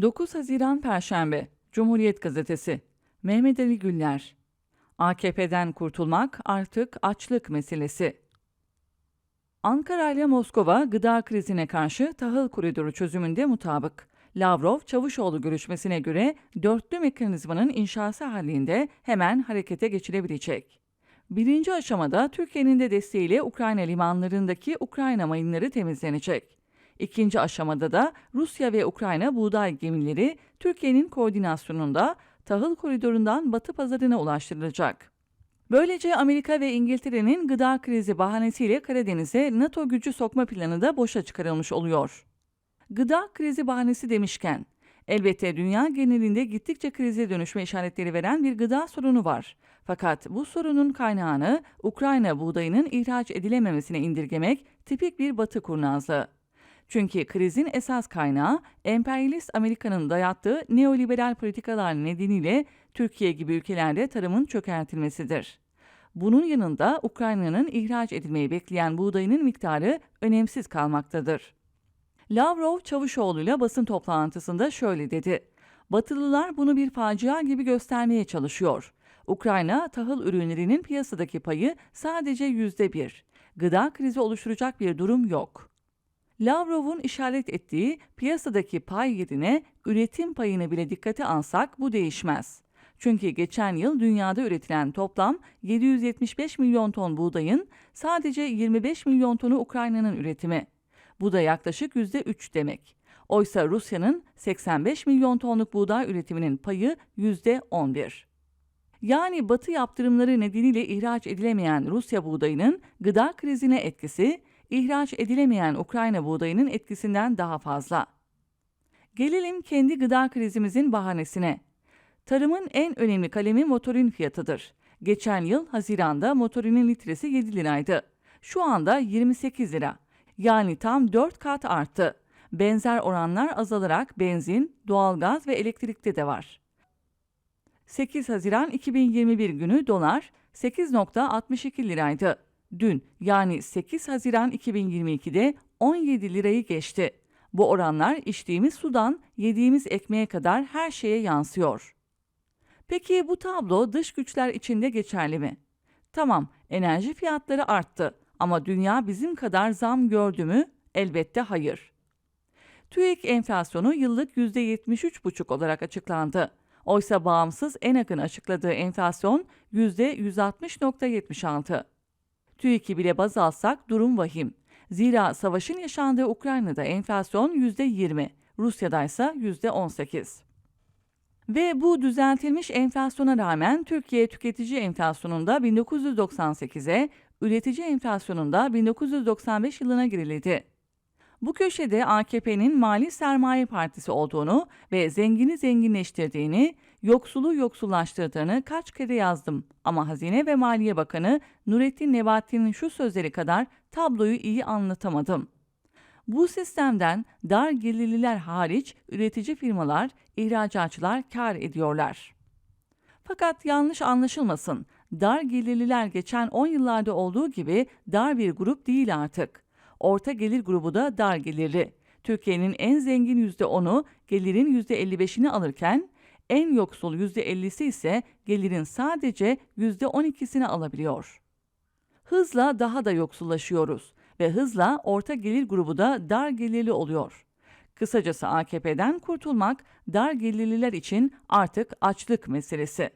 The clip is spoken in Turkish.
9 Haziran Perşembe Cumhuriyet Gazetesi Mehmet Ali Güller AKP'den kurtulmak artık açlık meselesi. Ankara ile Moskova gıda krizine karşı tahıl koridoru çözümünde mutabık. Lavrov, Çavuşoğlu görüşmesine göre dörtlü mekanizmanın inşası halinde hemen harekete geçilebilecek. Birinci aşamada Türkiye'nin de desteğiyle Ukrayna limanlarındaki Ukrayna mayınları temizlenecek. İkinci aşamada da Rusya ve Ukrayna buğday gemileri Türkiye'nin koordinasyonunda tahıl koridorundan batı pazarına ulaştırılacak. Böylece Amerika ve İngiltere'nin gıda krizi bahanesiyle Karadeniz'e NATO gücü sokma planı da boşa çıkarılmış oluyor. Gıda krizi bahanesi demişken, elbette dünya genelinde gittikçe krize dönüşme işaretleri veren bir gıda sorunu var. Fakat bu sorunun kaynağını Ukrayna buğdayının ihraç edilememesine indirgemek tipik bir batı kurnazlığı. Çünkü krizin esas kaynağı emperyalist Amerika'nın dayattığı neoliberal politikalar nedeniyle Türkiye gibi ülkelerde tarımın çökertilmesidir. Bunun yanında Ukrayna'nın ihraç edilmeyi bekleyen buğdayının miktarı önemsiz kalmaktadır. Lavrov Çavuşoğlu ile basın toplantısında şöyle dedi. Batılılar bunu bir facia gibi göstermeye çalışıyor. Ukrayna tahıl ürünlerinin piyasadaki payı sadece yüzde bir. Gıda krizi oluşturacak bir durum yok. Lavrov'un işaret ettiği piyasadaki pay yerine üretim payını bile dikkate alsak bu değişmez. Çünkü geçen yıl dünyada üretilen toplam 775 milyon ton buğdayın sadece 25 milyon tonu Ukrayna'nın üretimi. Bu da yaklaşık %3 demek. Oysa Rusya'nın 85 milyon tonluk buğday üretiminin payı %11. Yani batı yaptırımları nedeniyle ihraç edilemeyen Rusya buğdayının gıda krizine etkisi, ihraç edilemeyen Ukrayna buğdayının etkisinden daha fazla. Gelelim kendi gıda krizimizin bahanesine. Tarımın en önemli kalemi motorin fiyatıdır. Geçen yıl Haziran'da motorinin litresi 7 liraydı. Şu anda 28 lira. Yani tam 4 kat arttı. Benzer oranlar azalarak benzin, doğalgaz ve elektrikte de var. 8 Haziran 2021 günü dolar 8.62 liraydı. Dün yani 8 Haziran 2022'de 17 lirayı geçti. Bu oranlar içtiğimiz sudan yediğimiz ekmeğe kadar her şeye yansıyor. Peki bu tablo dış güçler içinde geçerli mi? Tamam, enerji fiyatları arttı ama dünya bizim kadar zam gördü mü? Elbette hayır. TÜİK enflasyonu yıllık %73,5 olarak açıklandı. Oysa bağımsız ENAK'ın açıkladığı enflasyon %160.76. TÜİK'i bile baz alsak durum vahim. Zira savaşın yaşandığı Ukrayna'da enflasyon %20, Rusya'da ise %18. Ve bu düzeltilmiş enflasyona rağmen Türkiye tüketici enflasyonunda 1998'e, üretici enflasyonunda 1995 yılına girildi. Bu köşede AKP'nin Mali Sermaye Partisi olduğunu ve zengini zenginleştirdiğini, yoksulu yoksullaştırdığını kaç kere yazdım. Ama Hazine ve Maliye Bakanı Nurettin Nebati'nin şu sözleri kadar tabloyu iyi anlatamadım. Bu sistemden dar gelirliler hariç üretici firmalar, ihracatçılar kar ediyorlar. Fakat yanlış anlaşılmasın, dar gelirliler geçen 10 yıllarda olduğu gibi dar bir grup değil artık. Orta gelir grubu da dar gelirli. Türkiye'nin en zengin %10'u gelirin %55'ini alırken en yoksul %50'si ise gelirin sadece %12'sini alabiliyor. Hızla daha da yoksullaşıyoruz ve hızla orta gelir grubu da dar gelirli oluyor. Kısacası AKP'den kurtulmak dar gelirliler için artık açlık meselesi.